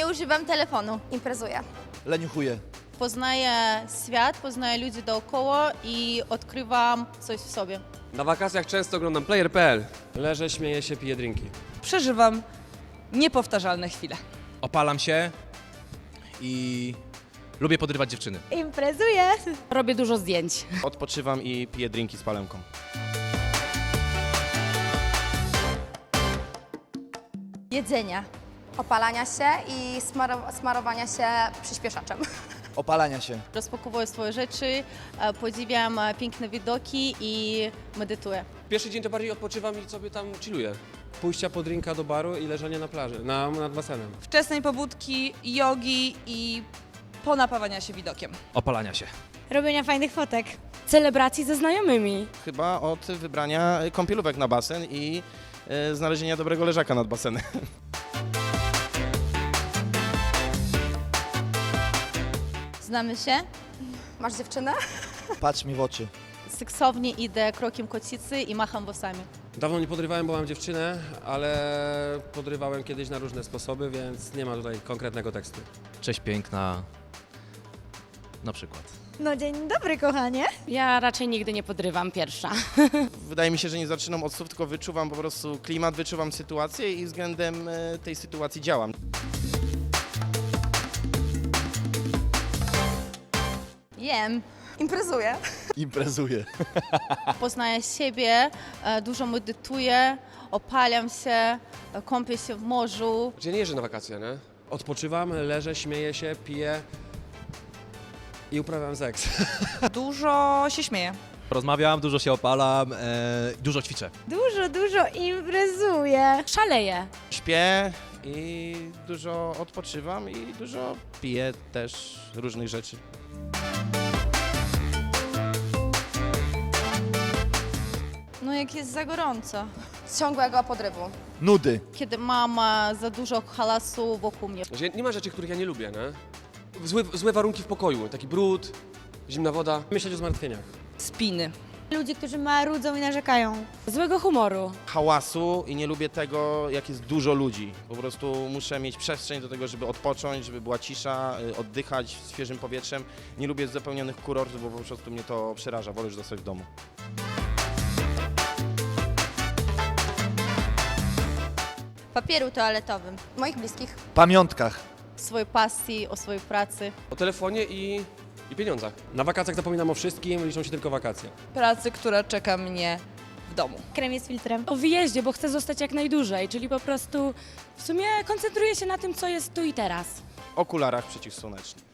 Nie używam telefonu. Imprezuję. Leniuchuję. Poznaję świat, poznaję ludzi dookoła i odkrywam coś w sobie. Na wakacjach często oglądam player.pl. Leżę, śmieję się, piję drinki. Przeżywam niepowtarzalne chwile. Opalam się i lubię podrywać dziewczyny. Imprezuję. Robię dużo zdjęć. Odpoczywam i piję drinki z palemką. Jedzenia. Opalania się i smaro- smarowania się przyspieszaczem. Opalania się. Rozpakowuję swoje rzeczy, e, podziwiam e, piękne widoki i medytuję. Pierwszy dzień to bardziej odpoczywam i sobie tam chilluję. Pójścia po drinka do baru i leżenie na plaży, na, nad basenem. Wczesnej pobudki, jogi i ponapawania się widokiem. Opalania się. Robienia fajnych fotek. Celebracji ze znajomymi. Chyba od wybrania kąpielówek na basen i e, znalezienia dobrego leżaka nad basenem. Znamy się? Masz dziewczynę? Patrz mi w oczy. Seksownie idę krokiem kocicy i macham włosami. Dawno nie podrywałem, bo mam dziewczynę, ale podrywałem kiedyś na różne sposoby, więc nie ma tutaj konkretnego tekstu. Cześć piękna. Na przykład. No dzień dobry, kochanie. Ja raczej nigdy nie podrywam pierwsza. Wydaje mi się, że nie zaczynam od słów, tylko wyczuwam po prostu klimat, wyczuwam sytuację i względem e, tej sytuacji działam. Jem, Imprezuję. Imprezuję. poznaję siebie, e, dużo medytuję, opalam się, e, kąpię się w morzu. Gdzie nie jeżdżę na wakacje, nie? Odpoczywam, leżę, śmieję się, piję i uprawiam seks. Dużo się śmieję. Rozmawiam, dużo się opalam, e, dużo ćwiczę. Dużo, dużo imprezuję. Szaleję. Śpię i dużo odpoczywam i dużo piję też różnych rzeczy. Jak jest za gorąco. Ciągłego podrywu. Nudy. Kiedy mam e, za dużo hałasu wokół mnie. Że nie ma rzeczy, których ja nie lubię, nie? Złe, złe warunki w pokoju, taki brud, zimna woda. Myśleć o zmartwieniach. Spiny. Ludzi, którzy marudzą i narzekają. Złego humoru. Hałasu i nie lubię tego, jak jest dużo ludzi. Po prostu muszę mieć przestrzeń do tego, żeby odpocząć, żeby była cisza, y, oddychać świeżym powietrzem. Nie lubię zapełnionych kurortów, bo po prostu mnie to przeraża. Wolę już zostać w domu. Papieru toaletowym, Moich bliskich. Pamiątkach. swojej pasji, o swojej pracy. O telefonie i, i pieniądzach. Na wakacjach zapominam o wszystkim, liczą się tylko wakacje. Pracy, która czeka mnie w domu. Krem z filtrem. O wyjeździe, bo chcę zostać jak najdłużej, czyli po prostu w sumie koncentruję się na tym, co jest tu i teraz. okularach przeciwsłonecznych.